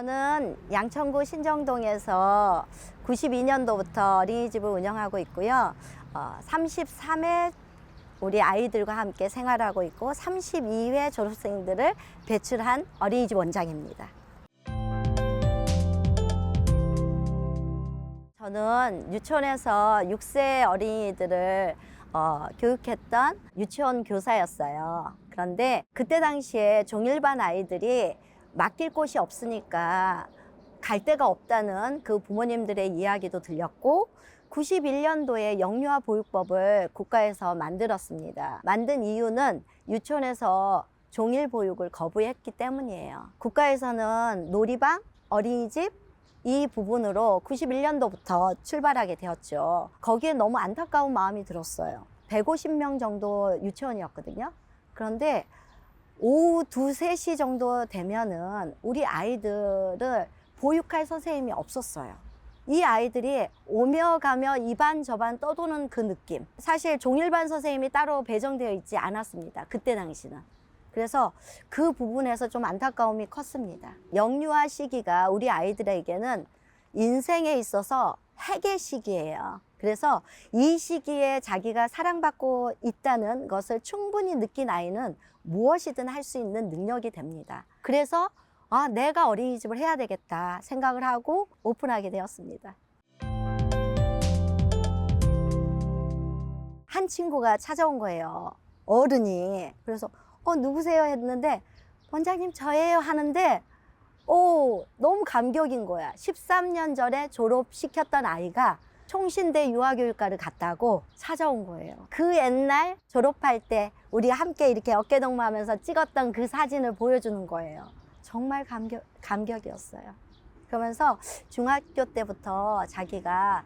저는 양천구 신정동에서 92년도부터 어린이집을 운영하고 있고요. 어, 33회 우리 아이들과 함께 생활하고 있고 32회 졸업생들을 배출한 어린이집 원장입니다. 저는 유치원에서 6세 어린이들을 어, 교육했던 유치원 교사였어요. 그런데 그때 당시에 종일반 아이들이 맡길 곳이 없으니까 갈 데가 없다는 그 부모님들의 이야기도 들렸고 91년도에 영유아 보육법을 국가에서 만들었습니다. 만든 이유는 유치원에서 종일 보육을 거부했기 때문이에요. 국가에서는 놀이방, 어린이집 이 부분으로 91년도부터 출발하게 되었죠. 거기에 너무 안타까운 마음이 들었어요. 150명 정도 유치원이었거든요. 그런데 오후 2, 3시 정도 되면은 우리 아이들을 보육할 선생님이 없었어요. 이 아이들이 오며 가며 이반 저반 떠도는 그 느낌. 사실 종일반 선생님이 따로 배정되어 있지 않았습니다. 그때 당시는. 그래서 그 부분에서 좀 안타까움이 컸습니다. 영유아 시기가 우리 아이들에게는 인생에 있어서 핵의 시기예요. 그래서 이 시기에 자기가 사랑받고 있다는 것을 충분히 느낀 아이는 무엇이든 할 수 있는 능력이 됩니다. 그래서 아, 내가 어린이집을 해야 되겠다 생각을 하고 오픈하게 되었습니다. 한 친구가 찾아온 거예요. 어른이. 그래서 어, 누구세요? 했는데 원장님 저예요 하는데 오, 너무 감격인 거야. 13년 전에 졸업시켰던 아이가 총신대 유아교육과를 갔다고 찾아온 거예요. 그 옛날 졸업할 때 우리 함께 이렇게 어깨동무 하면서 찍었던 그 사진을 보여주는 거예요. 정말 감격, 감격이었어요. 그러면서 중학교 때부터 자기가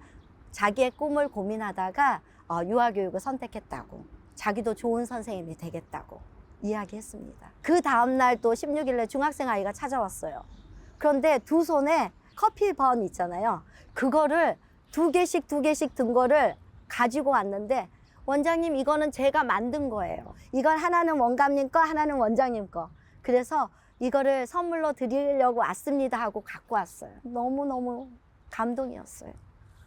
자기의 꿈을 고민하다가 어, 유아교육을 선택했다고. 자기도 좋은 선생님이 되겠다고 이야기했습니다. 그 다음날 또 16일에 중학생 아이가 찾아왔어요. 그런데 두 손에 커피 번 있잖아요. 그거를 두 개씩 두 개씩 든 거를 가지고 왔는데 원장님 이거는 제가 만든 거예요. 이건 하나는 원감님 거, 하나는 원장님 거. 그래서 이거를 선물로 드리려고 왔습니다 하고 갖고 왔어요. 너무너무 감동이었어요.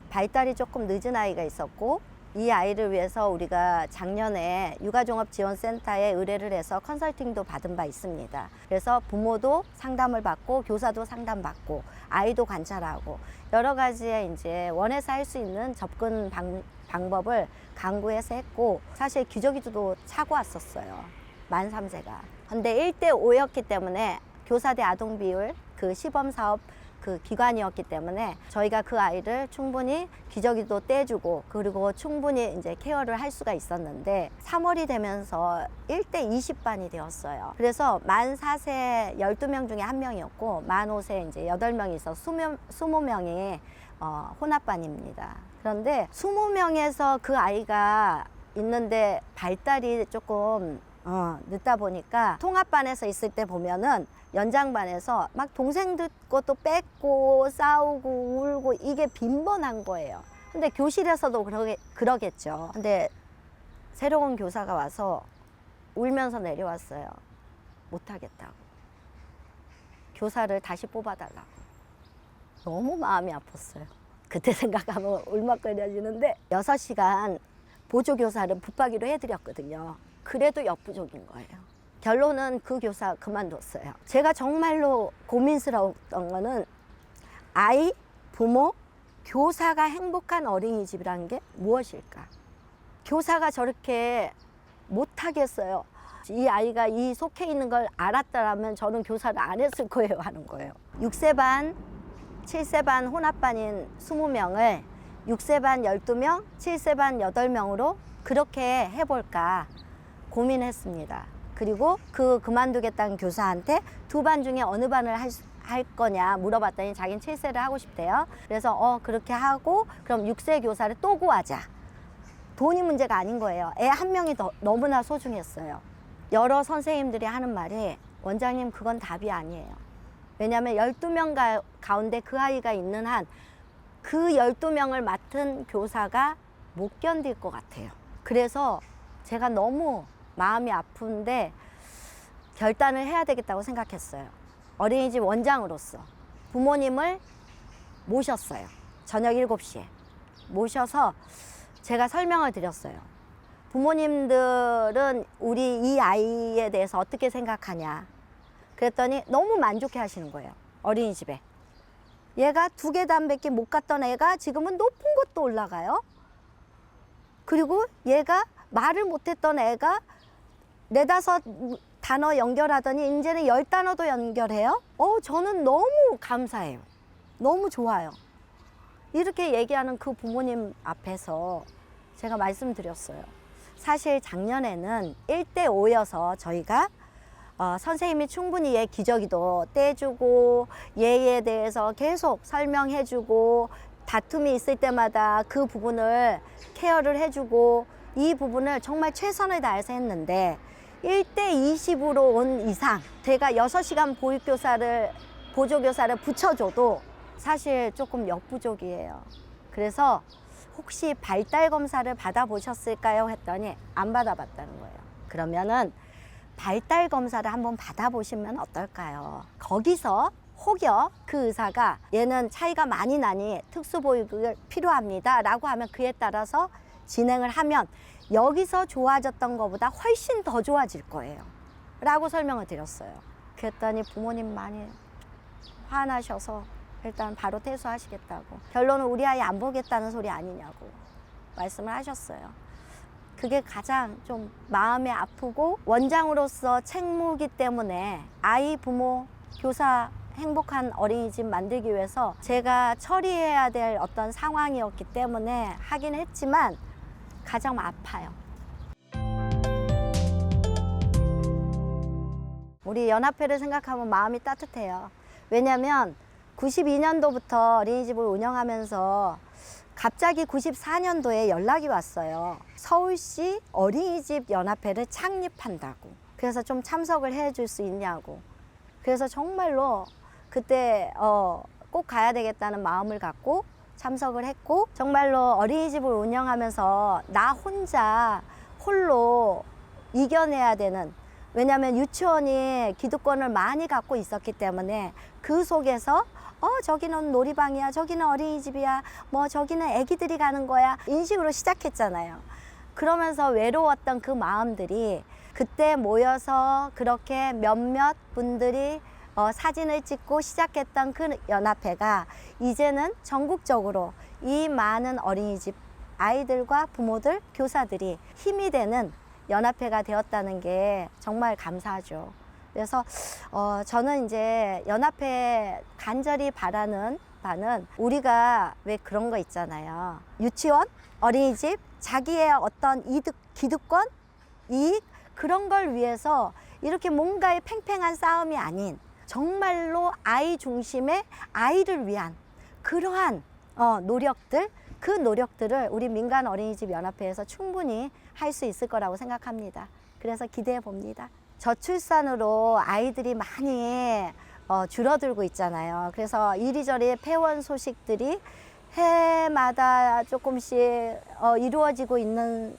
발달이 조금 늦은 아이가 있었고 이 아이를 위해서 우리가 작년에 육아종합지원센터에 의뢰를 해서 컨설팅도 받은 바 있습니다. 그래서 부모도 상담을 받고 교사도 상담받고 아이도 관찰하고 여러 가지의 이제 원해서 할 수 있는 접근 방, 방법을 강구해서 했고 사실 기저귀도 차고 왔었어요. 만 3세가. 근데 1대 5였기 때문에 교사대 아동 비율 그 시범 사업 그 기관이었기 때문에 저희가 그 아이를 충분히 기저귀도 떼주고 그리고 충분히 이제 케어를 할 수가 있었는데 3월이 되면서 1대 20반이 되었어요. 그래서 만 4세 12명 중에 한 명이었고 만 5세 이제 8명이 있어 20, 20명이 어, 혼합반입니다. 그런데 20명에서 그 아이가 있는데 발달이 조금 어, 늦다 보니까 통합반에서 있을 때 보면은 연장반에서 막 동생들 것도 뺏고 싸우고 울고 이게 빈번한 거예요. 근데 교실에서도 그러게, 그러겠죠. 근데 새로운 교사가 와서 울면서 내려왔어요. 못하겠다고. 교사를 다시 뽑아달라고. 너무 마음이 아팠어요. 그때 생각하면 울먹거려지는데 6시간 보조교사를 붙박이로 해드렸거든요. 그래도 역부족인 거예요. 결론은 그 교사 그만뒀어요. 제가 정말로 고민스러웠던 거는 아이, 부모, 교사가 행복한 어린이집이라는 게 무엇일까? 교사가 저렇게 못하겠어요. 이 아이가 이 속해 있는 걸 알았다라면 저는 교사를 안 했을 거예요 하는 거예요. 6세 반, 7세 반 혼합반인 20명을 6세 반 12명, 7세 반 8명으로 그렇게 해볼까 고민했습니다. 그리고 그 그만두겠다는 교사한테 두 반 중에 어느 반을 할, 수- 할 거냐 물어봤더니 자기는 7세를 하고 싶대요. 그래서 어 그렇게 하고 그럼 6세 교사를 또 구하자. 돈이 문제가 아닌 거예요. 애 한 명이 더, 너무나 소중했어요. 여러 선생님들이 하는 말이 원장님 그건 답이 아니에요. 왜냐하면 12명 가, 가운데 그 아이가 있는 한그 12명을 맡은 교사가 못 견딜 것 같아요. 그래서 제가 너무 마음이 아픈데 결단을 해야 되겠다고 생각했어요. 어린이집 원장으로서. 부모님을 모셨어요. 저녁 7시에. 모셔서 제가 설명을 드렸어요. 부모님들은 우리 이 아이에 대해서 어떻게 생각하냐. 그랬더니 너무 만족해 하시는 거예요. 어린이집에. 얘가 두개 담배기 못 갔던 애가 지금은 높은 곳도 올라가요. 그리고 얘가 말을 못했던 애가 네다섯 단어 연결하더니 이제는 열 단어도 연결해요. 어, 저는 너무 감사해요. 너무 좋아요. 이렇게 얘기하는 그 부모님 앞에서 제가 말씀드렸어요. 사실 작년에는 1대5여서 저희가 어, 선생님이 충분히 얘 기저귀도 떼주고 얘에 대해서 계속 설명해주고 다툼이 있을 때마다 그 부분을 케어를 해주고 이 부분을 정말 최선을 다해서 했는데 1대 20으로 온 이상 제가 6시간 보육교사를 보조교사를 붙여줘도 사실 조금 역부족이에요. 그래서 혹시 발달 검사를 받아보셨을까요? 했더니 안 받아봤다는 거예요. 그러면은 발달 검사를 한번 받아보시면 어떨까요? 거기서 혹여 그 의사가 얘는 차이가 많이 나니 특수보육을 필요합니다. 라고 하면 그에 따라서 진행을 하면 여기서 좋아졌던 것보다 훨씬 더 좋아질 거예요. 라고 설명을 드렸어요. 그랬더니 부모님 많이 화나셔서 일단 바로 퇴소하시겠다고. 결론은 우리 아이 안 보겠다는 소리 아니냐고 말씀을 하셨어요. 그게 가장 좀 마음이 아프고 원장으로서 책무기 때문에 아이, 부모, 교사 행복한 어린이집 만들기 위해서 제가 처리해야 될 어떤 상황이었기 때문에 하긴 했지만 가장 아파요. 우리 연합회를 생각하면 마음이 따뜻해요. 왜냐하면 92년도부터 어린이집을 운영하면서 갑자기 94년도에 연락이 왔어요. 서울시 어린이집 연합회를 창립한다고. 그래서 좀 참석을 해줄 수 있냐고. 그래서 정말로 그때 어, 꼭 가야 되겠다는 마음을 갖고 참석을 했고 정말로 어린이집을 운영하면서 나 혼자 홀로 이겨내야 되는 왜냐하면 유치원이 기득권을 많이 갖고 있었기 때문에 그 속에서 어 저기는 놀이방이야 저기는 어린이집이야 뭐 저기는 애기들이 가는 거야 인식으로 시작했잖아요. 그러면서 외로웠던 그 마음들이 그때 모여서 그렇게 몇몇 분들이 어, 사진을 찍고 시작했던 그 연합회가 이제는 전국적으로 이 많은 어린이집 아이들과 부모들, 교사들이 힘이 되는 연합회가 되었다는 게 정말 감사하죠. 그래서 어, 저는 이제 연합회 간절히 바라는 바는 우리가 왜 그런 거 있잖아요. 유치원, 어린이집, 자기의 어떤 이득, 기득권, 이익 그런 걸 위해서 이렇게 뭔가의 팽팽한 싸움이 아닌 정말로 아이 중심의 아이를 위한 그러한 어, 노력들 그 노력들을 우리 민간 어린이집 연합회에서 충분히 할 수 있을 거라고 생각합니다. 그래서 기대해 봅니다. 저출산으로 아이들이 많이 어, 줄어들고 있잖아요. 그래서 이리저리 폐원 소식들이 해마다 조금씩 어, 이루어지고 있는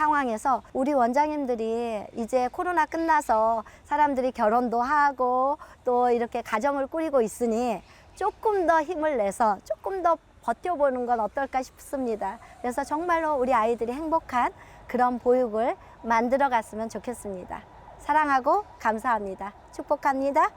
상황에서 우리 원장님들이 이제 코로나 끝나서 사람들이 결혼도 하고 또 이렇게 가정을 꾸리고 있으니 조금 더 힘을 내서 조금 더 버텨보는 건 어떨까 싶습니다. 그래서 정말로 우리 아이들이 행복한 그런 보육을 만들어 갔으면 좋겠습니다. 사랑하고 감사합니다. 축복합니다.